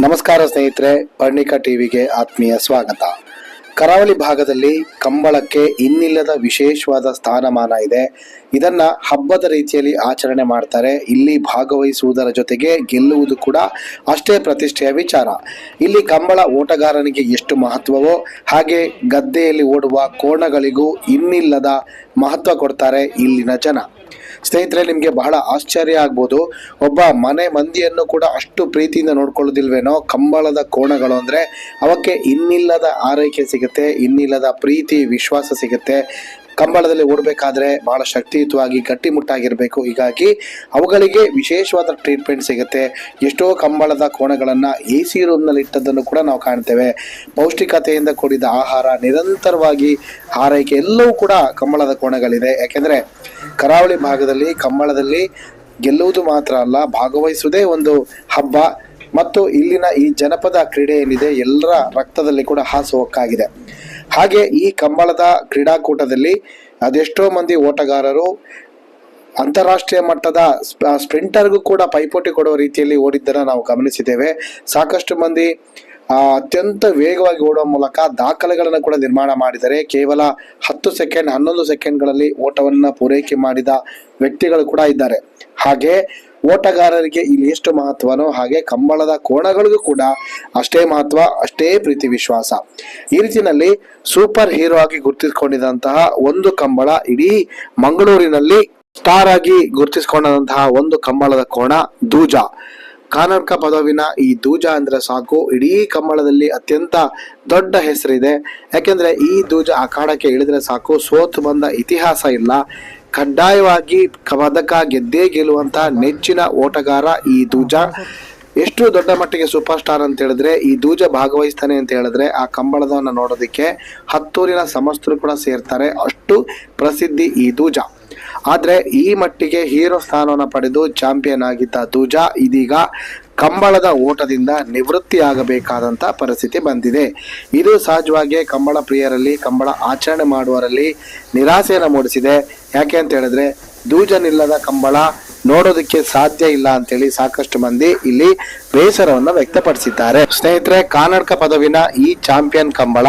ನಮಸ್ಕಾರ ಸ್ನೇಹಿತರೆ ಪರ್ಣಿಕ ಟಿವಿಗೆ ಆತ್ಮೀಯ ಸ್ವಾಗತ. ಕರಾವಳಿ ಭಾಗದಲ್ಲಿ ಕಂಬಳಕ್ಕೆ ಇನ್ನಿಲ್ಲದ ವಿಶೇಷವಾದ ಸ್ಥಾನಮಾನ ಇದೆ. ಇದನ್ನ ಹಬ್ಬದ ರೀತಿಯಲ್ಲಿ ಆಚರಣೆ ಮಾಡ್ತಾರೆ. ಇಲ್ಲಿ ಭಾಗವಹಿಸುವುದರ ಜೊತೆಗೆ ಗೆಲ್ಲುವುದು ಕೂಡ ಅಷ್ಟೇ ಪ್ರತಿಷ್ಠೆಯ ವಿಚಾರ. ಇಲ್ಲಿ ಕಂಬಳ ಓಟಗಾರನಿಗೆ ಎಷ್ಟು ಮಹತ್ವವೋ ಹಾಗೆ ಗದ್ದೆಯಲ್ಲಿ ಓಡುವ ಕೋಣಗಳಿಗೂ ಇನ್ನಿಲ್ಲದ ಮಹತ್ವ ಕೊಡ್ತಾರೆ ಇಲ್ಲಿನ ಜನ. ಸ್ನೇಹಿತರೆ, ನಿಮಗೆ ಬಹಳ ಆಶ್ಚರ್ಯ ಆಗ್ಬೋದು. ಒಬ್ಬ ಮನೆ ಮಂದಿಯನ್ನು ಕೂಡ ಅಷ್ಟು ಪ್ರೀತಿಯಿಂದ ನೋಡ್ಕೊಳ್ಳೋದಿಲ್ವೇನೋ, ಕಂಬಳದ ಕೋಣಗಳು ಅಂದರೆ ಅವಕ್ಕೆ ಇನ್ನಿಲ್ಲದ ಆರೈಕೆ ಸಿಗುತ್ತೆ, ಇನ್ನಿಲ್ಲದ ಪ್ರೀತಿ, ವಿಶ್ವಾಸ ಸಿಗುತ್ತೆ. ಕಂಬಳದಲ್ಲಿ ಓಡಬೇಕಾದ್ರೆ ಬಹಳ ಶಕ್ತಿಯುತವಾಗಿ, ಗಟ್ಟಿಮುಟ್ಟಾಗಿರಬೇಕು. ಹೀಗಾಗಿ ಅವುಗಳಿಗೆ ವಿಶೇಷವಾದ ಟ್ರೀಟ್ಮೆಂಟ್ ಸಿಗುತ್ತೆ. ಎಷ್ಟೋ ಕಂಬಳದ ಕೋಣಗಳನ್ನು ಎ ಸಿ ರೂಮ್ನಲ್ಲಿ ಇಟ್ಟದ್ದನ್ನು ಕೂಡ ನಾವು ಕಾಣ್ತೇವೆ. ಪೌಷ್ಟಿಕತೆಯಿಂದ ಕೂಡಿದ ಆಹಾರ, ನಿರಂತರವಾಗಿ ಆರೈಕೆ, ಎಲ್ಲವೂ ಕೂಡ ಕಂಬಳದ ಕೋಣಗಳಿದೆ. ಯಾಕೆಂದರೆ ಕರಾವಳಿ ಭಾಗದಲ್ಲಿ ಕಂಬಳದಲ್ಲಿ ಗೆಲ್ಲುವುದು ಮಾತ್ರ ಅಲ್ಲ, ಭಾಗವಹಿಸುವುದೇ ಒಂದು ಹಬ್ಬ. ಮತ್ತು ಇಲ್ಲಿನ ಈ ಜನಪದ ಕ್ರೀಡೆ ಏನಿದೆ, ಎಲ್ಲರ ರಕ್ತದಲ್ಲಿ ಕೂಡ ಹಾಸುಹೊಕ್ಕಾಗಿದೆ. ಹಾಗೆ ಈ ಕಂಬಳದ ಕ್ರೀಡಾಕೂಟದಲ್ಲಿ ಅದೆಷ್ಟೋ ಮಂದಿ ಓಟಗಾರರು ಅಂತಾರಾಷ್ಟ್ರೀಯ ಮಟ್ಟದ ಸ್ಪ್ರಿಂಟರ್ಗೂ ಕೂಡ ಪೈಪೋಟಿ ಕೊಡುವ ರೀತಿಯಲ್ಲಿ ಓಡಿದ್ದನ್ನು ನಾವು ಗಮನಿಸಿದ್ದೇವೆ. ಸಾಕಷ್ಟು ಮಂದಿ ಅತ್ಯಂತ ವೇಗವಾಗಿ ಓಡುವ ಮೂಲಕ ದಾಖಲೆಗಳನ್ನು ಕೂಡ ನಿರ್ಮಾಣ ಮಾಡಿದರೆ ಕೇವಲ ಹತ್ತು ಸೆಕೆಂಡ್, ಹನ್ನೊಂದು ಸೆಕೆಂಡ್ಗಳಲ್ಲಿ ಓಟವನ್ನು ಪೂರೈಕೆ ಮಾಡಿದ ವ್ಯಕ್ತಿಗಳು ಕೂಡ ಇದ್ದಾರೆ. ಹಾಗೆ ಓಟಗಾರರಿಗೆ ಇಲ್ಲಿ ಎಷ್ಟು ಮಹತ್ವನೋ ಹಾಗೆ ಕಂಬಳದ ಕೋಣಗಳಿಗೂ ಕೂಡ ಅಷ್ಟೇ ಮಹತ್ವ, ಅಷ್ಟೇ ಪ್ರೀತಿ ವಿಶ್ವಾಸ. ಈ ರೀತಿಯಲ್ಲಿ ಸೂಪರ್ ಹೀರೋ ಆಗಿ ಗುರುತಿಸಿಕೊಂಡಿದಂತಹ ಒಂದು ಕಂಬಳ ಇಡೀ ಮಂಗಳೂರಿನಲ್ಲಿ ಸ್ಟಾರ್ ಆಗಿ ಗುರುತಿಸಿಕೊಂಡಂತಹ ಒಂದು ಕಂಬಳದ ಕೋಣ ದೂಜ. ಕಾನರ್ಕ ಪದವಿನ ಈ ದೂಜ ಅಂದ್ರೆ ಸಾಕು ಇಡೀ ಕಂಬಳದಲ್ಲಿ ಅತ್ಯಂತ ದೊಡ್ಡ ಹೆಸರಿದೆ. ಯಾಕೆಂದ್ರೆ ಈ ದೂಜ ಅಖಾಡಕ್ಕೆ ಇಳಿದ್ರೆ ಸಾಕು, ಸೋತು ಬಂದ ಇತಿಹಾಸ ಇಲ್ಲ. ಕಡ್ಡಾಯವಾಗಿ ಪದಕ ಗೆದ್ದೇ ಗೆಲ್ಲುವಂತಹ ನೆಚ್ಚಿನ ಓಟಗಾರ ಈ ದೂಜ. ಎಷ್ಟು ದೊಡ್ಡ ಮಟ್ಟಿಗೆ ಸೂಪರ್ ಸ್ಟಾರ್ ಅಂತ ಹೇಳಿದ್ರೆ, ಈ ದೂಜ ಭಾಗವಹಿಸ್ತಾನೆ ಅಂತ ಹೇಳಿದ್ರೆ, ಆ ಕಂಬಳದವನ್ನ ನೋಡೋದಕ್ಕೆ ಹತ್ತೂರಿನ ಸಮಸ್ತರು ಕೂಡ ಸೇರ್ತಾರೆ. ಅಷ್ಟು ಪ್ರಸಿದ್ಧಿ ಈ ದೂಜ. ಆದ್ರೆ ಈ ಮಟ್ಟಿಗೆ ಹೀರೋ ಸ್ಥಾನವನ್ನು ಪಡೆದು ಚಾಂಪಿಯನ್ ಆಗಿದ್ದ ದುಜಾ ಇದೀಗ ಕಂಬಳದ ಓಟದಿಂದ ನಿವೃತ್ತಿಯಾಗಬೇಕಾದಂತ ಪರಿಸ್ಥಿತಿ ಬಂದಿದೆ. ಇದು ಸಹಜವಾಗಿ ಕಂಬಳ ಪ್ರಿಯರಲ್ಲಿ, ಕಂಬಳ ಆಚರಣೆ ಮಾಡುವರಲ್ಲಿ ನಿರಾಸೆಯನ್ನು ಮೂಡಿಸಿದೆ. ಯಾಕೆ ಅಂತ ಹೇಳಿದ್ರೆ, ದೂಜನಿಲ್ಲದ ಕಂಬಳ ನೋಡೋದಕ್ಕೆ ಸಾಧ್ಯ ಇಲ್ಲ ಅಂತೇಳಿ ಸಾಕಷ್ಟು ಮಂದಿ ಇಲ್ಲಿ ಬೇಸರವನ್ನು ವ್ಯಕ್ತಪಡಿಸಿದ್ದಾರೆ. ಸ್ನೇಹಿತರೆ ಕಾನಡ್ಕ ಪದವಿನ ಈ ಚಾಂಪಿಯನ್ ಕಂಬಳ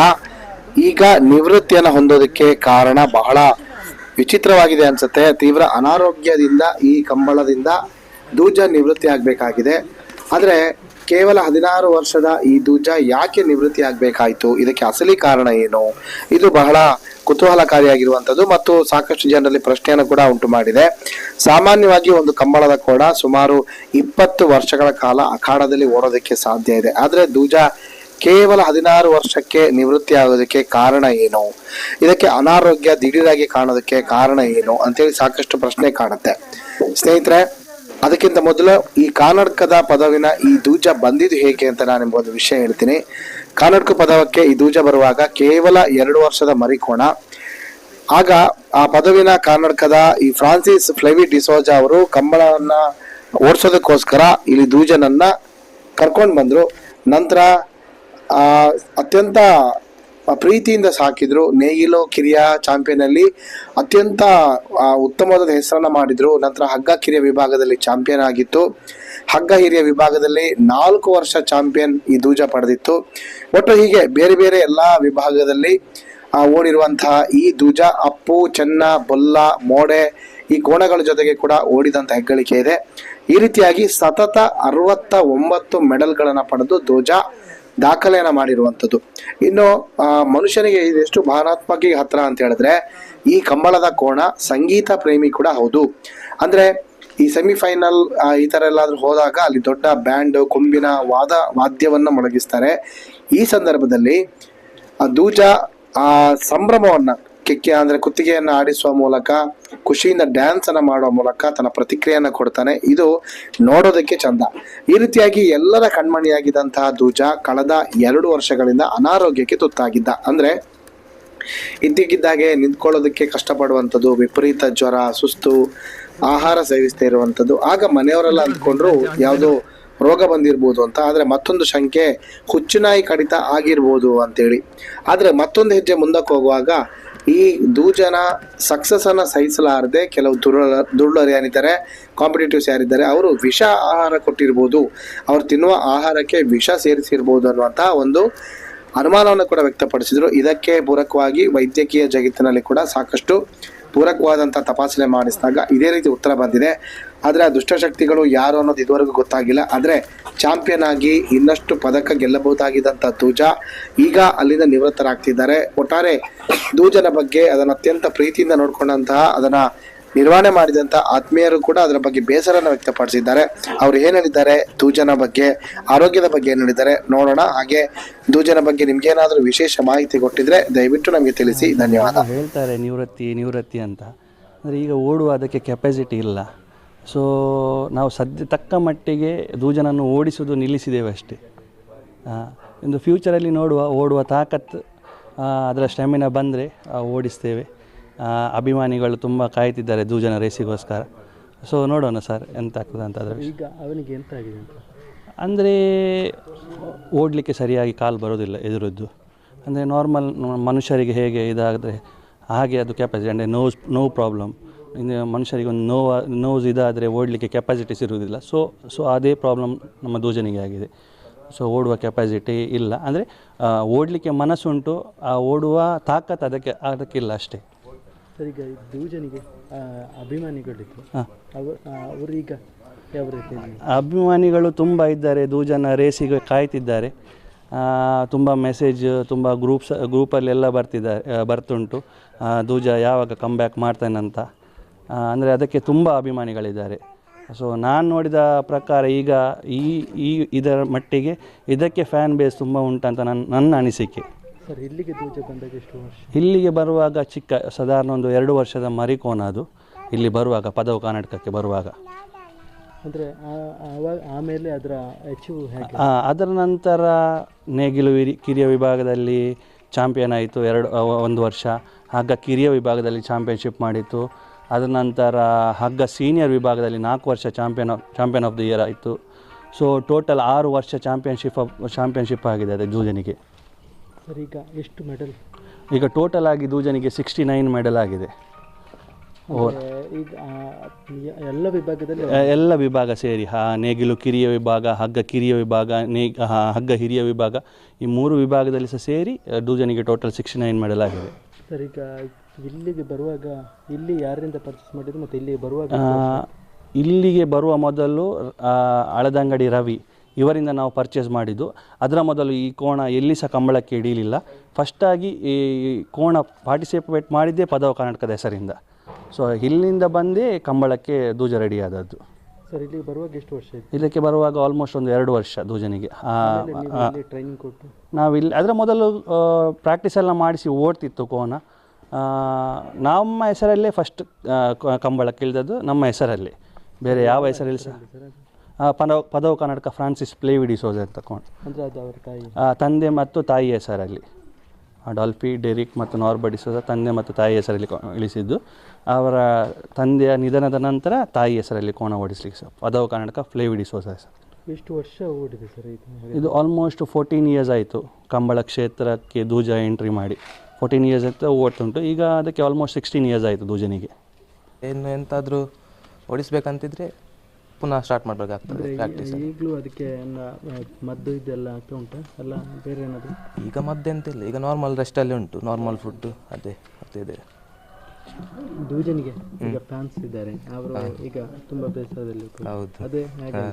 ಈಗ ನಿವೃತ್ತಿಯನ್ನು ಹೊಂದೋದಕ್ಕೆ ಕಾರಣ ಬಹಳ. ವಿಚಿತ್ರವಾಗಿದೆ ಅನ್ಸುತ್ತೆ. ತೀವ್ರ ಅನಾರೋಗ್ಯದಿಂದ ಈ ಕಂಬಳದಿಂದ ದೂಜ ನಿವೃತ್ತಿ ಆಗಬೇಕಾಗಿದೆ. ಆದರೆ ಕೇವಲ ಹದಿನಾರು ವರ್ಷದ ಈ ದೂಜ ಯಾಕೆ ನಿವೃತ್ತಿ ಆಗಬೇಕಾಯಿತು? ಇದಕ್ಕೆ ಅಸಲಿ ಕಾರಣ ಏನು? ಇದು ಬಹಳ ಕುತೂಹಲಕಾರಿಯಾಗಿರುವಂಥದ್ದು ಮತ್ತು ಸಾಕಷ್ಟು ಜನರಲ್ಲಿ ಪ್ರಶ್ನೆಯನ್ನು ಕೂಡ ಉಂಟು ಮಾಡಿದೆ. ಸಾಮಾನ್ಯವಾಗಿ ಒಂದು ಕಂಬಳದ ಕೋಡ ಸುಮಾರು ಇಪ್ಪತ್ತು ವರ್ಷಗಳ ಕಾಲ ಅಖಾಡದಲ್ಲಿ ಓಡೋದಕ್ಕೆ ಸಾಧ್ಯ ಇದೆ. ಆದರೆ ದೂಜ ಕೇವಲ ಹದಿನಾರು ವರ್ಷಕ್ಕೆ ನಿವೃತ್ತಿ ಆಗೋದಕ್ಕೆ ಕಾರಣ ಏನು? ಇದಕ್ಕೆ ಅನಾರೋಗ್ಯ ದಿಢೀರಾಗಿ ಕಾಣೋದಕ್ಕೆ ಕಾರಣ ಏನು? ಅಂತೇಳಿ ಸಾಕಷ್ಟು ಪ್ರಶ್ನೆ ಕಾಣುತ್ತೆ. ಸ್ನೇಹಿತರೆ, ಅದಕ್ಕಿಂತ ಮೊದಲು ಈ ಕಾನಡ್ಕದ ಪದವಿನ ಈ ದೂಜ ಬಂದಿದ್ದು ಹೇಗೆ ಅಂತ ನಾನು ನಿಮ್ಗೊಂದು ವಿಷಯ ಹೇಳ್ತೀನಿ. ಕಾನಡ್ಕ ಪದವಕ್ಕೆ ಈ ದೂಜ ಬರುವಾಗ ಕೇವಲ ಎರಡು ವರ್ಷದ ಮರಿಕೋಣ. ಆಗ ಆ ಪದವಿನ ಕನ್ನಡಕದ ಈ ಫ್ರಾನ್ಸಿಸ್ ಫ್ಲೈವಿ ಡಿಸೋಜಾ ಅವರು ಕಂಬಳವನ್ನ ಓಡಿಸೋದಕ್ಕೋಸ್ಕರ ಇಲ್ಲಿ ದೂಜನನ್ನ ಕರ್ಕೊಂಡು ಬಂದ್ರು. ನಂತರ ಅತ್ಯಂತ ಪ್ರೀತಿಯಿಂದ ಸಾಕಿದ್ರು. ನೇಗಿಲು ಕಿರಿಯ ಚಾಂಪಿಯನ್ ಅಲ್ಲಿ ಅತ್ಯಂತ ಉತ್ತಮವಾದ ಹೆಸರನ್ನ ಮಾಡಿದ್ರು. ನಂತರ ಹಗ್ಗ ಕಿರಿಯ ವಿಭಾಗದಲ್ಲಿ ಚಾಂಪಿಯನ್ ಆಗಿತ್ತು. ಹಗ್ಗ ಹಿರಿಯ ವಿಭಾಗದಲ್ಲಿ ನಾಲ್ಕು ವರ್ಷ ಚಾಂಪಿಯನ್ ಈ ದೂಜ ಪಡೆದಿತ್ತು. ಒಟ್ಟು ಹೀಗೆ ಬೇರೆ ಬೇರೆ ಎಲ್ಲಾ ವಿಭಾಗದಲ್ಲಿ ಓಡಿರುವಂತಹ ಈ ಧ್ವಜ ಅಪ್ಪು, ಚೆನ್ನ, ಬೊಲ್ಲ, ಮೋಡೆ ಈ ಕೋಣಗಳ ಜೊತೆಗೆ ಕೂಡ ಓಡಿದಂತ ಹೆಗ್ಗಳಿಕೆ ಇದೆ. ಈ ರೀತಿಯಾಗಿ ಸತತ ಅರವತ್ತ ಒಂಬತ್ತು ಮೆಡಲ್ಗಳನ್ನು ಪಡೆದು ಧ್ವಜ ದಾಖಲೆಯನ್ನ ಮಾಡಿರುವಂಥದ್ದು. ಇನ್ನು ಮನುಷ್ಯನಿಗೆ ಇದೆಷ್ಟು ಭಾವನಾತ್ಮಕ ಹತ್ರ ಅಂತ ಹೇಳಿದ್ರೆ, ಈ ಕಂಬಳದ ಕೋಣ ಸಂಗೀತ ಪ್ರೇಮಿ ಕೂಡ ಹೌದು. ಅಂದ್ರೆ, ಈ ಸೆಮಿಫೈನಲ್ ಈ ಥರ ಎಲ್ಲಾದರೂ ಹೋದಾಗ ಅಲ್ಲಿ ದೊಡ್ಡ ಬ್ಯಾಂಡ್, ಕೊಂಬಿನ ವಾದ, ವಾದ್ಯವನ್ನು ಮೊಳಗಿಸ್ತಾರೆ. ಈ ಸಂದರ್ಭದಲ್ಲಿ ದೂಜ, ಆ, ಸಂಭ್ರಮವನ್ನ ಕಿಕ್ಕೆ ಅಂದ್ರೆ ಕುತ್ತಿಗೆಯನ್ನು ಆಡಿಸುವ ಮೂಲಕ ಖುಷಿಯಿಂದ ಡ್ಯಾನ್ಸ್ ಅನ್ನ ಮಾಡುವ ಮೂಲಕ ತನ್ನ ಪ್ರತಿಕ್ರಿಯೆಯನ್ನು ಕೊಡ್ತಾನೆ ಇದು ನೋಡೋದಕ್ಕೆ ಚಂದ ಈ ರೀತಿಯಾಗಿ ಎಲ್ಲರ ಕಣ್ಮಣಿಯಾಗಿದ್ದಂತಹ ದೂಜ ಕಳೆದ ಎರಡು ವರ್ಷಗಳಿಂದ ಅನಾರೋಗ್ಯಕ್ಕೆ ತುತ್ತಾಗಿದ್ದ ಅಂದ್ರೆ ಇದ್ದಕ್ಕಿದ್ದಾಗೆ ನಿಂತ್ಕೊಳ್ಳೋದಕ್ಕೆ ಕಷ್ಟಪಡುವಂಥದ್ದು ವಿಪರೀತ ಜ್ವರ ಸುಸ್ತು ಆಹಾರ ಸೇವಿಸ್ತಾ ಇರುವಂಥದ್ದು ಆಗ ಮನೆಯವರೆಲ್ಲ ಅಂದ್ಕೊಂಡ್ರು ಯಾವುದೋ ರೋಗ ಬಂದಿರ್ಬೋದು ಅಂತ ಆದ್ರೆ ಮತ್ತೊಂದು ಶಂಕೆ ಹುಚ್ಚುನಾಯಿ ಕಡಿತ ಆಗಿರ್ಬೋದು ಅಂತೇಳಿ ಆದ್ರೆ ಮತ್ತೊಂದು ಹೆಜ್ಜೆ ಮುಂದಕ್ಕೆ ಹೋಗುವಾಗ ಈ ದೂಜನ ಸಕ್ಸಸ್ಸನ್ನು ಸಹಿಸಲಾರದೆ ಕೆಲವು ದುರ್ಳ ದುರ್ಳರು ಏನಿದ್ದಾರೆ ಕಾಂಪಿಟೇಟಿವ್ಸ್ ಯಾರಿದ್ದಾರೆ, ಅವರು ವಿಷ ಆಹಾರ ಕೊಟ್ಟಿರ್ಬೋದು. ಅವ್ರು ತಿನ್ನುವ ಆಹಾರಕ್ಕೆ ವಿಷ ಸೇರಿಸಿರ್ಬೋದು ಅನ್ನುವಂತಹ ಒಂದು ಅನುಮಾನವನ್ನು ಕೂಡ ವ್ಯಕ್ತಪಡಿಸಿದರು. ಇದಕ್ಕೆ ಪೂರಕವಾಗಿ ವೈದ್ಯಕೀಯ ಜಗತ್ತಿನಲ್ಲಿ ಕೂಡ ಸಾಕಷ್ಟು ಪೂರಕವಾದಂಥ ತಪಾಸಣೆ ಮಾಡಿಸಿದಾಗ ಇದೇ ರೀತಿ ಉತ್ತರ ಬಂದಿದೆ. ಆದರೆ ಆ ದುಷ್ಟಶಕ್ತಿಗಳು ಯಾರು ಅನ್ನೋದು ಇದುವರೆಗೂ ಗೊತ್ತಾಗಿಲ್ಲ. ಆದರೆ ಚಾಂಪಿಯನ್ ಆಗಿ ಇನ್ನಷ್ಟು ಪದಕ ಗೆಲ್ಲಬಹುದಾಗಿದ್ದಂಥ ದೂಜ ಈಗ ಅಲ್ಲಿಂದ ನಿವೃತ್ತರಾಗ್ತಿದ್ದಾರೆ. ಒಟ್ಟಾರೆ ದೂಜನ ಬಗ್ಗೆ ಅದನ್ನು ಅತ್ಯಂತ ಪ್ರೀತಿಯಿಂದ ನೋಡ್ಕೊಂಡಂತಹ, ಅದನ್ನು ನಿರ್ವಹಣೆ ಮಾಡಿದಂಥ ಆತ್ಮೀಯರು ಕೂಡ ಅದರ ಬಗ್ಗೆ ಬೇಸರನ ವ್ಯಕ್ತಪಡಿಸಿದ್ದಾರೆ. ಅವರು ಏನು ಹೇಳಿದ್ದಾರೆ? ದೂಜನ ಬಗ್ಗೆ, ಆರೋಗ್ಯದ ಬಗ್ಗೆ ಏನು ಹೇಳಿದ್ದಾರೆ? ನೋಡೋಣ. ಹಾಗೆ ದೂಜನ ಬಗ್ಗೆ ನಿಮ್ಗೇನಾದರೂ ವಿಶೇಷ ಮಾಹಿತಿ ಕೊಟ್ಟಿದ್ರೆ ದಯವಿಟ್ಟು ನಮಗೆ ತಿಳಿಸಿ. ಧನ್ಯವಾದ. ಹೇಳ್ತಾರೆ ನಿವೃತ್ತಿ ನಿವೃತ್ತಿ ಅಂತ. ಅಂದರೆ ಈಗ ಓಡುವ ಅದಕ್ಕೆ ಕೆಪಾಸಿಟಿ ಇಲ್ಲ. ಸೊ ನಾವು ಸದ್ಯ ತಕ್ಕ ಮಟ್ಟಿಗೆ ದೂಜನನ್ನು ಓಡಿಸುವುದು ನಿಲ್ಲಿಸಿದ್ದೇವೆ ಅಷ್ಟೇ. ಇಂದು ಫ್ಯೂಚರಲ್ಲಿ ನೋಡುವ ಓಡುವ ತಾಕತ್ತು ಅದರ ಸ್ಟೆಮಿನ ಬಂದರೆ ಓಡಿಸ್ತೇವೆ. ಅಭಿಮಾನಿಗಳು ತುಂಬ ಕಾಯ್ತಿದ್ದಾರೆ ದೂಜನ ರೇಸಿಗೋಸ್ಕರ ಸೊ ನೋಡೋಣ ಸರ್ ಎಂತ ಆಗ್ತದೆ ಅಂತ ಅದರ ಈಗ ಅವನಿಗೆ ಎಂತ ಆಗಿದೆ ಅಂತ? ಅಂದರೆ ಓಡಲಿಕ್ಕೆ ಸರಿಯಾಗಿ ಕಾಲು ಬರೋದಿಲ್ಲ ಎದುರದ್ದು. ಅಂದರೆ ನಾರ್ಮಲ್ ಮನುಷ್ಯರಿಗೆ ಹೇಗೆ ಇದಾದರೆ ಹಾಗೆ ಅದು ಕೆಪಾಸಿಟಿ ಅಂದರೆ ನೋಸ್ ನೋ ಪ್ರಾಬ್ಲಮ್ ಮನುಷ್ಯರಿಗೆ ಒಂದು ನೋವು ನೋಸ್ ಇದಾದರೆ ಓಡಲಿಕ್ಕೆ ಕೆಪಾಸಿಟೀಸ್ ಇರುವುದಿಲ್ಲ. ಸೊ ಸೊ ಅದೇ ಪ್ರಾಬ್ಲಮ್ ನಮ್ಮ ದೂಜನಿಗೆ ಆಗಿದೆ. ಸೊ ಓಡುವ ಕೆಪಾಸಿಟಿ ಇಲ್ಲ. ಅಂದರೆ ಓಡಲಿಕ್ಕೆ ಮನಸ್ಸುಂಟು ಆ ಓಡುವ ತಾಕತ್ತು ಅದಕ್ಕೆ ಅದಕ್ಕಿಲ್ಲ ಅಷ್ಟೇ. ಸರ್ ಈಗ ದೂಜನಿಗೆ ಅಭಿಮಾನಿಗಳಿದ್ದು ಅವರೀಗ ಯಾವ ರೀತಿ? ಅಭಿಮಾನಿಗಳು ತುಂಬ ಇದ್ದಾರೆ. ದೂಜನ ರೇಸಿಗೆ ಕಾಯ್ತಿದ್ದಾರೆ. ತುಂಬ ಮೆಸೇಜ್ ತುಂಬ ಗ್ರೂಪ್ಸ್ ಗ್ರೂಪಲ್ಲೆಲ್ಲ ಬರ್ತಿದ್ದಾರೆ ಬರ್ತುಂಟು. ದೂಜ ಯಾವಾಗ ಕಮ್ ಬ್ಯಾಕ್ ಮಾಡ್ತಾನಂತ. ಅಂದರೆ ಅದಕ್ಕೆ ತುಂಬ ಅಭಿಮಾನಿಗಳಿದ್ದಾರೆ. ಸೊ ನಾನು ನೋಡಿದ ಪ್ರಕಾರ ಈಗ ಈ ಈ ಇದರ ಮಟ್ಟಿಗೆ ಇದಕ್ಕೆ ಫ್ಯಾನ್ ಬೇಸ್ ತುಂಬ ಉಂಟಂತ ನನ್ನ ನನ್ನ ಅನಿಸಿಕೆ. ಸರ್ ಇಲ್ಲಿಗೆ ದೂಜ ಬಂದಾಗ ಎಷ್ಟು ವರ್ಷ? ಇಲ್ಲಿಗೆ ಬರುವಾಗ ಚಿಕ್ಕ ಸಾಧಾರಣ ಒಂದು ಎರಡು ವರ್ಷದ ಮರಿಕೋನ ಅದು. ಇಲ್ಲಿ ಬರುವಾಗ ಪದವು ಕರ್ನಾಟಕಕ್ಕೆ ಬರುವಾಗ. ಅಂದರೆ ಆವಾಗ ಆಮೇಲೆ ಅದರ ಅಚೀವ್ ಅದರ ನಂತರ ನೇಗಿಲು ಕಿರಿಯ ವಿಭಾಗದಲ್ಲಿ ಚಾಂಪಿಯನ್ ಆಯಿತು ಎರಡು ಒಂದು ವರ್ಷ. ಆಗ ಕಿರಿಯ ವಿಭಾಗದಲ್ಲಿ ಚಾಂಪಿಯನ್ಶಿಪ್ ಮಾಡಿತ್ತು. ಅದರ ನಂತರ ಹಗ್ಗ ಸೀನಿಯರ್ ವಿಭಾಗದಲ್ಲಿ ನಾಲ್ಕು ವರ್ಷ champion of champion of the year ಆಯಿತು. ಸೊ ಟೋಟಲ್ ಆರು ವರ್ಷ ಚಾಂಪಿಯನ್ಶಿಪ್ ಆಫ್ ಚಾಂಪಿಯನ್ಶಿಪ್ ಆಗಿದೆ ಅದೇ ದೂಜನಿಗೆ. ಸರ್ ಈಗ ಎಷ್ಟು ಮೆಡಲ್ ಈಗ ಟೋಟಲ್ ಆಗಿ ದೂಜನಿಗೆ ಸಿಕ್ಸ್ಟಿ ನೈನ್ ಮೆಡಲ್ ಆಗಿದೆ ಈಗ ಎಲ್ಲ ವಿಭಾಗದಲ್ಲಿ ಎಲ್ಲ ವಿಭಾಗ ಸೇರಿ ಹಾ ನೇಗಿಲು ಕಿರಿಯ ವಿಭಾಗ ಹಗ್ಗ ಕಿರಿಯ ವಿಭಾಗ ನೇ ಹಗ್ಗ ಹಿರಿಯ ವಿಭಾಗ ಈ ಮೂರು ವಿಭಾಗದಲ್ಲಿ ಸಹ ಸೇರಿ ಡೂಜನಿಗೆ ದೂಜನಿಗೆ ಟೋಟಲ್ ಸಿಕ್ಸ್ಟಿ ನೈನ್ ಮೆಡಲ್ ಆಗಿದೆ. ಸರ್ ಈಗ ಇಲ್ಲಿಗೆ ಬರುವಾಗ ಇಲ್ಲಿ ಯಾರಿಂದ ಪರ್ಚೇಸ್ ಮಾಡಿದ್ರು ಮತ್ತು ಇಲ್ಲಿಗೆ ಬರುವಾಗ ಇಲ್ಲಿಗೆ ಬರುವ ಮೊದಲು ಆ, ಹಳದಂಗಡಿ ರವಿ ಇವರಿಂದ ನಾವು ಪರ್ಚೇಸ್ ಮಾಡಿದ್ದು. ಅದರ ಮೊದಲು ಈ ಕೋಣ ಎಲ್ಲಿ ಸಹ ಕಂಬಳಕ್ಕೆ ಫಸ್ಟ್ ಫಸ್ಟಾಗಿ ಈ ಕೋಣ ಪಾರ್ಟಿಸಿಪೇಟ್ ಮಾಡಿದ್ದೇ ಪದವ ಕರ್ನಾಟಕದ ಹೆಸರಿಂದ. ಸೊ ಇಲ್ಲಿಂದ ಬಂದೇ ಕಂಬಳಕ್ಕೆ ದೂಜ ರೆಡಿ ಆದದ್ದು. ಸರ್ ಇಲ್ಲಿಗೆ ಬರುವಾಗ ಎಷ್ಟು ವರ್ಷ ಇದಕ್ಕೆ ಬರುವಾಗ ಆಲ್ಮೋಸ್ಟ್ ಒಂದು ಎರಡು ವರ್ಷ ದೂಜನಿಗೆ. ಇಲ್ಲಿ ಟ್ರೈನಿಂಗ್ ಕೊಟ್ಟು? ನಾವಿಲ್ಲಿ ಅದರ ಮೊದಲು ಪ್ರಾಕ್ಟೀಸ್ ಎಲ್ಲ ಮಾಡಿಸಿ ಓಡ್ತಿತ್ತು ಕೋನ ಆ, ನಮ್ಮ ಹೆಸರಲ್ಲೇ ಫಸ್ಟ್ ಕಂಬಳಕ್ಕೆ ಇಳಿದದ್ದು ನಮ್ಮ ಹೆಸರಲ್ಲಿ. ಬೇರೆ ಯಾವ ಹೆಸರಲ್ಲಿ ಸಹ ಪದವ ಪದವು ಕರ್ನಾಟಕ ಫ್ರಾನ್ಸಿಸ್ ಪ್ಲೇವಿಡಿ ಸೋಜ ಅಂತ ತಕೊಂಡು. ತಂದೆ ಮತ್ತು ತಾಯಿ ಹೆಸರಲ್ಲಿ. ಡಾಲ್ಫಿ ಡೆರಿಕ್ ಮತ್ತು ನಾರ್ಬಡಿ ಸೋಜ ತಂದೆ ಮತ್ತು ತಾಯಿ ಹೆಸರಲ್ಲಿ ಇಳಿಸಿದ್ದು. ಅವರ ತಂದೆಯ ನಿಧನದ ನಂತರ ತಾಯಿ ಹೆಸರಲ್ಲಿ ಕೋಣ ಓಡಿಸ್ಲಿಕ್ಕೆ ಸಹ ಪದವ ಕರ್ನಾಟಕ ಫ್ಲೇವಿಡಿ ಸೋಜ ಹೆಸರು ಎಷ್ಟು ವರ್ಷ ಓಡಿದೆ ಸರ್ ಇದು ಆಲ್ಮೋಸ್ಟ್ ಫೋರ್ಟೀನ್ ಇಯರ್ಸ್ ಆಯಿತು. ಕಂಬಳ ಕ್ಷೇತ್ರಕ್ಕೆ ದೂಜ ಎಂಟ್ರಿ ಮಾಡಿ. ಫೋರ್ಟೀನ್ ಇಯರ್ಸ್ ಅಂತ ಉಂಟು ಈಗ ಅದಕ್ಕೆ ಆಲ್ಮೋಸ್ಟ್ ಸಿಕ್ಸ್ಟೀನ್ ಇಯರ್ಸ್ ಆಯಿತು ದೂಜನಿಗೆ. ಇನ್ನು ಎಂತಾದರೂ ಓಡಿಸ್ಬೇಕಂತಿದ್ರೆ ಪುನಃ ಸ್ಟಾರ್ಟ್ ಮಾಡಬೇಕಾಗ್ತದೆ ಪ್ರಾಕ್ಟೀಸ್ ಈಗಲೂ ಅದಕ್ಕೆ ಎಲ್ಲ ಮದ್ದು ಇದೆಲ್ಲ ಆಗ್ತಾ ಉಂಟಾ? ಎಲ್ಲ ಬೇರೆ ಏನಾದರೂ? ಈಗ ಮದ್ದು ಎಂತ ಇಲ್ಲ ಈಗ ನಾರ್ಮಲ್ ರೆಸ್ಟಲ್ಲಿ ಉಂಟು. ನಾರ್ಮಲ್ ಫುಡ್ಡು ಅದೇ ಅದೇ ಇದೆ. ದೂಜನಿಗೆ ಈಗ ಫ್ಯಾನ್ಸ್ ಇದ್ದಾರೆ. ಅವರು ಈಗ ತುಂಬಾ ಬೇಸರದಲ್ಲಿ ಹೌದು. ಅದೇ ಹೇಗೆ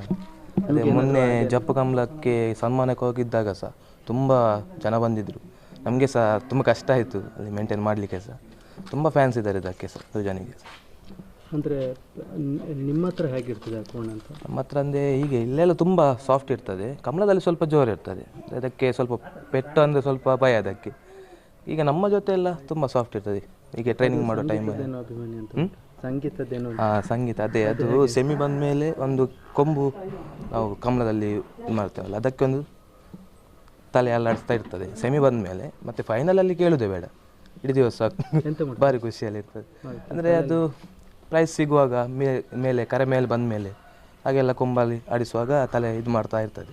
ಅದೇ ಮೊನ್ನೆ ಜಪ್ಪು ಕಮಲಕ್ಕೆ ಸನ್ಮಾನಕ್ಕೆ ಹೋಗಿದ್ದಾಗ ಸಹ ತುಂಬ ಜನ ಬಂದಿದ್ದರು ನಮಗೆ ಸಹ ತುಂಬ ಕಷ್ಟ ಆಯಿತು ಅಲ್ಲಿ ಮೇಂಟೈನ್ ಮಾಡಲಿಕ್ಕೆ ಸಹ. ತುಂಬ ಫ್ಯಾನ್ಸ್ ಇದ್ದಾರೆ ಇದಕ್ಕೆ ಸಹ ಸೃಜನಿಗೆ ಸಹ. ಅಂದರೆ ನಿಮ್ಮ ಹತ್ರ ಹೇಗಿರ್ತದೆ ಕೋಣ ಅಂತ? ನಮ್ಮ ಹತ್ರ ಅಂದರೆ ಹೀಗೆ ಇಲ್ಲೆಲ್ಲ ತುಂಬ ಸಾಫ್ಟ್ ಇರ್ತದೆ. ಕಮಲದಲ್ಲಿ ಸ್ವಲ್ಪ ಜೋರು ಇರ್ತದೆ. ಅದಕ್ಕೆ ಸ್ವಲ್ಪ ಪೆಟ್ಟು ಅಂದರೆ ಸ್ವಲ್ಪ ಭಯ ಅದಕ್ಕೆ. ಈಗ ನಮ್ಮ ಜೊತೆ ಎಲ್ಲ ತುಂಬ ಸಾಫ್ಟ್ ಇರ್ತದೆ. ಈಗ ಟ್ರೈನಿಂಗ್ ಮಾಡೋ ಟೈಮ್ ಸಂಗೀತದೇನು ಹಾಂ ಸಂಗೀತ ಅದೇ. ಅದು ಸೆಮಿ ಬಂದ ಮೇಲೆ ಒಂದು ಕೊಂಬು ನಾವು ಕಮಲದಲ್ಲಿ ಇದು ಮಾಡ್ತೇವಲ್ಲ ಅದಕ್ಕೊಂದು ತಲೆ ಅಲ್ಲಾಡಿಸ್ತಾ ಇರ್ತದೆ. ಸೆಮಿ ಬಂದ ಮೇಲೆ ಮತ್ತೆ ಫೈನಲಲ್ಲಿ ಕೇಳುದೇ ಬೇಡ. ಇಡೀ ದಿವಸ? ಭಾರಿ ಖುಷಿಯಲ್ಲಿ ಇರ್ತದೆ. ಅಂದ್ರೆ ಅದು ಪ್ರೈಸ್ ಸಿಗುವಾಗ ಮೇ ಮೇಲೆ ಕರೆ ಮೇಲೆ ಬಂದ ಮೇಲೆ ಹಾಗೆಲ್ಲ ಕೊಂಬಲ್ಲಿ ಆಡಿಸುವಾಗ ತಲೆ ಇದು ಮಾಡ್ತಾ ಇರ್ತದೆ.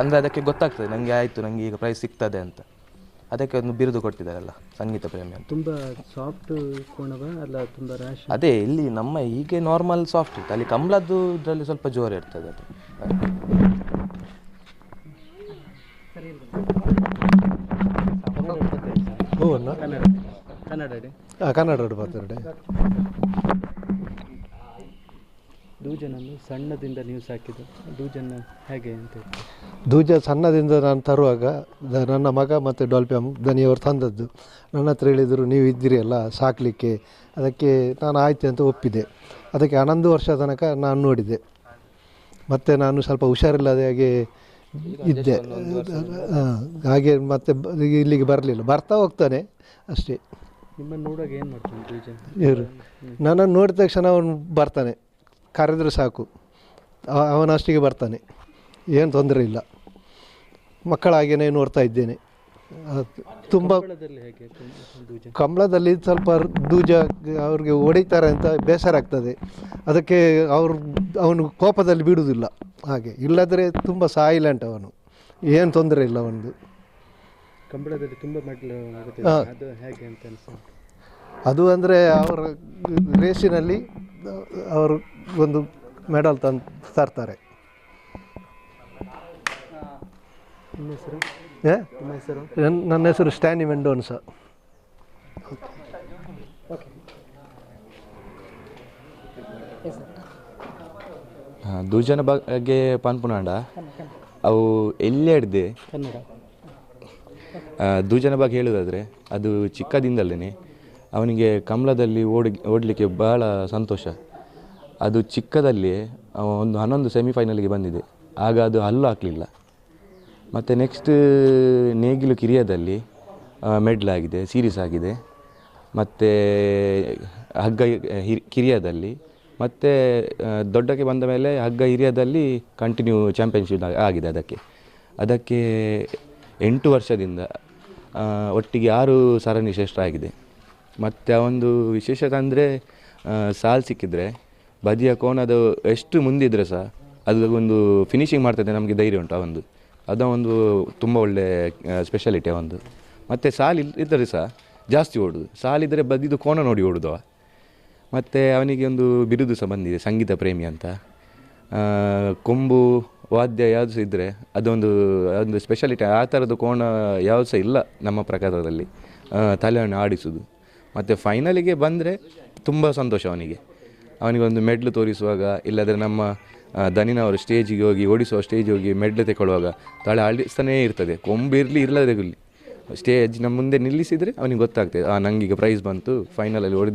ಅಂದರೆ ಅದಕ್ಕೆ ಗೊತ್ತಾಗ್ತದೆ ನನಗೆ ಆಯ್ತು ನನಗೆ ಈಗ ಪ್ರೈಸ್ ಸಿಗ್ತದೆ ಅಂತ. ಅದಕ್ಕೆ ಒಂದು ಬಿರುದು ಕೊಟ್ಟಿದ್ದಾರಲ್ಲ ಸಂಗೀತ ಪ್ರೇಮಿ ಅಂತ. ತುಂಬ ಸಾಫ್ಟ್ ಕೋಣವ ಅಲ್ಲ ತುಂಬ ರ್ಯಾಶ್ ಅದೇ ಇಲ್ಲಿ ನಮ್ಮ ಹೀಗೆ ನಾರ್ಮಲ್ ಸಾಫ್ಟ್ ಇತ್ತು ಅಲ್ಲಿ ಕಂಬಳದ್ದು ಇದರಲ್ಲಿ ಸ್ವಲ್ಪ ಜೋರು ಇರ್ತದೆ ಅದು. ಹೂವನ್ನು? ಕನ್ನಡ ಬರ್ತಾರೆ ದೂಜನನ್ನು ಸಣ್ಣದಿಂದ ನೀವು ಸಾಕಿದ್ದು. ದೂಜನ ಹೇಗೆ ಅಂತ ದೂಜ ಸಣ್ಣದಿಂದ ನಾನು ತರುವಾಗ ನನ್ನ ಮಗ ಮತ್ತು ಡಾಲ್ಪಿಯಮ್ ದನಿಯವರು ತಂದದ್ದು. ನನ್ನ ಹತ್ರ ಹೇಳಿದರು ನೀವು ಇದ್ದೀರಿ ಅಲ್ಲ ಸಾಕಲಿಕ್ಕೆ. ಅದಕ್ಕೆ ನಾನು ಆಯ್ತು ಅಂತ ಒಪ್ಪಿದೆ. ಅದಕ್ಕೆ ಹನ್ನೊಂದು ವರ್ಷ ತನಕ ನಾನು ನೋಡಿದೆ. ಮತ್ತು ನಾನು ಸ್ವಲ್ಪ ಹುಷಾರಿಲ್ಲದೆ ಹಾಗೆ ಇದ್ದೆ. ಹಾಗೆ ಮತ್ತೆ ಇಲ್ಲಿಗೆ ಬರಲಿಲ್ಲ. ಬರ್ತಾ ಹೋಗ್ತಾನೆ ಅಷ್ಟೇ. ನೋಡುವಾಗ ಏನು ಮಾಡ್ತಾನೆ ನನ್ನನ್ನು ನೋಡಿದ ತಕ್ಷಣ ಅವನು ಬರ್ತಾನೆ. ಕರೆದ್ರೆ ಸಾಕು. ಅವ- ಅವನಷ್ಟಿಗೆ ಬರ್ತಾನೆ. ಏನು ತೊಂದರೆ ಇಲ್ಲ. ಮಕ್ಕಳ ಹಾಗೇನೆ ನೋಡ್ತಾ ಇದ್ದೇನೆ. ತುಂಬ ಕಂಬಳದಲ್ಲಿ ಸ್ವಲ್ಪ ದೂಜ ಅವ್ರಿಗೆ ಹೊಡಿತಾರೆ ಅಂತ ಬೇಸರ ಆಗ್ತದೆ. ಅದಕ್ಕೆ ಅವರು ಅವನು ಕೋಪದಲ್ಲಿ ಬಿಡುವುದಿಲ್ಲ. ಹಾಗೆ ಇಲ್ಲದ್ರೆ ತುಂಬ ಸಾಯಿಲೆಂಟ್ ಅವನು. ಏನು ತೊಂದರೆ ಇಲ್ಲ ಅವನದು. ಕಂಬಳದಲ್ಲಿ ತುಂಬ ಹೇಗೆ ಅಂತ ಅದು ಅಂದರೆ ಅವರ ರೇಸಿನಲ್ಲಿ ಅವರು ಒಂದು ಮೆಡಲ್ ತಂದು ತರ್ತಾರೆ ನಿಮ್ಮ ಹೆಸರು ಏ? ನಿಮ್ಮ ಹೆಸರು? ನನ್ನ ಹೆಸರು ಸ್ಟ್ಯಾನಿ ಮೆಂಡೋನ್ಸ ದೂಜನ ಬಗ್ಗೆ ಪನ್ಪುನಾಂಡ ಅವು ಎಲ್ಲಿ ಹಿಡ್ದೆ ದೂಜನ ಬಗ್ಗೆ ಹೇಳೋದಾದರೆ ಅದು ಚಿಕ್ಕದಿಂದಲೇ ಅವನಿಗೆ ಕಮಲದಲ್ಲಿ ಓಡಿ ಓಡಲಿಕ್ಕೆ ಬಹಳ ಸಂತೋಷ. ಅದು ಚಿಕ್ಕದಲ್ಲಿ ಅವ ಒಂದು ಹನ್ನೊಂದು ಸೆಮಿಫೈನಲ್ಗೆ ಬಂದಿದೆ. ಆಗ ಅದು ಹಲ್ಲು ಹಾಕಲಿಲ್ಲ. ಮತ್ತು ನೆಕ್ಸ್ಟ್ ನೇಗಿಲು ಕಿರಿಯದಲ್ಲಿ ಮೆಡ್ಲ್ ಆಗಿದೆ ಸೀರೀಸ್ ಆಗಿದೆ. ಮತ್ತು ಹಗ್ಗ ಹಿರಿ ಕಿರಿಯದಲ್ಲಿ ಮತ್ತು ದೊಡ್ಡಕ್ಕೆ ಬಂದ ಮೇಲೆ ಹಗ್ಗ ಹಿರಿಯದಲ್ಲಿ ಕಂಟಿನ್ಯೂ ಚಾಂಪಿಯನ್ಶಿಪ್ ಆಗಿದೆ ಅದಕ್ಕೆ. ಅದಕ್ಕೆ ಎಂಟು ವರ್ಷದಿಂದ ಆ, ಒಟ್ಟಿಗೆ ಆರು ಸರಣಿ ಶ್ರೇಷ್ಠ ಆಗಿದೆ. ಮತ್ತು ಒಂದು ವಿಶೇಷತೆ ಅಂದರೆ ಸಾಲ್ ಸಿಕ್ಕಿದರೆ ಬದಿಯ ಕೋನದು ಎಷ್ಟು ಮುಂದಿದ್ರೆ ಸಹ ಅದು ಒಂದು ಫಿನಿಶಿಂಗ್ ಮಾಡ್ತದೆ ನಮಗೆ ಧೈರ್ಯ ಉಂಟು ಅವೊಂದು ಅದು ಒಂದು ತುಂಬ ಒಳ್ಳೆ ಸ್ಪೆಷಾಲಿಟಿ ಒಂದು. ಮತ್ತು ಸಾಲ್ ಇದ್ದರೆ ಸಹ ಜಾಸ್ತಿ ಓಡೋದು. ಸಾಲಿದ್ದರೆ ಬದಿದು ಕೋಣ ನೋಡಿ ಓಡುದು ಅವ ಮತ್ತು ಅವನಿಗೆ ಒಂದು ಬಿರುದು ಸಹ ಬಂದಿದೆ, ಸಂಗೀತ ಪ್ರೇಮಿ ಅಂತ. ಕೊಂಬು, ವಾದ್ಯ ಯಾವುದು ಸಹ ಇದ್ದರೆ ಅದೊಂದು ಒಂದು ಸ್ಪೆಷಾಲಿಟಿ ಆ ಥರದ್ದು ಕೋಣ ಯಾವುದು ಸಹ ಇಲ್ಲ ನಮ್ಮ ಪ್ರಕಾರದಲ್ಲಿ. ತಲೆಯನ್ನು ಆಡಿಸೋದು. ಮತ್ತು ಫೈನಲಿಗೆ ಬಂದರೆ ತುಂಬ ಸಂತೋಷ ಅವನಿಗೆ. ಅವನಿಗೆ ಒಂದು ಮೆಡ್ಲು ತೋರಿಸುವಾಗ, ಇಲ್ಲದ್ರೆ ನಮ್ಮ ಆ, ದನಿನವರು ಸ್ಟೇಜಿಗೆ ಹೋಗಿ ಓಡಿಸುವ ಸ್ಟೇಜಿಗೆ ಹೋಗಿ ಮೆಡ್ಲು ತಗೊಳ್ಳುವಾಗ ತಾಳೆ ಆಡಿಸ್ತಾನೇ ಇರ್ತದೆ. ಕೊಂಬು ಇರಲಿ ಇರಲಿ. ಸ್ಟೇಜ್ ನಮ್ಮ ಮುಂದೆ ನಿಲ್ಲಿಸಿದರೆ ಅವನಿಗೆ ಗೊತ್ತಾಗ್ತದೆ. ಆ ನಂಗೀಗ ಪ್ರೈಸ್ ಬಂತು ಫೈನಲಲ್ಲಿ ಹೊಡೆದು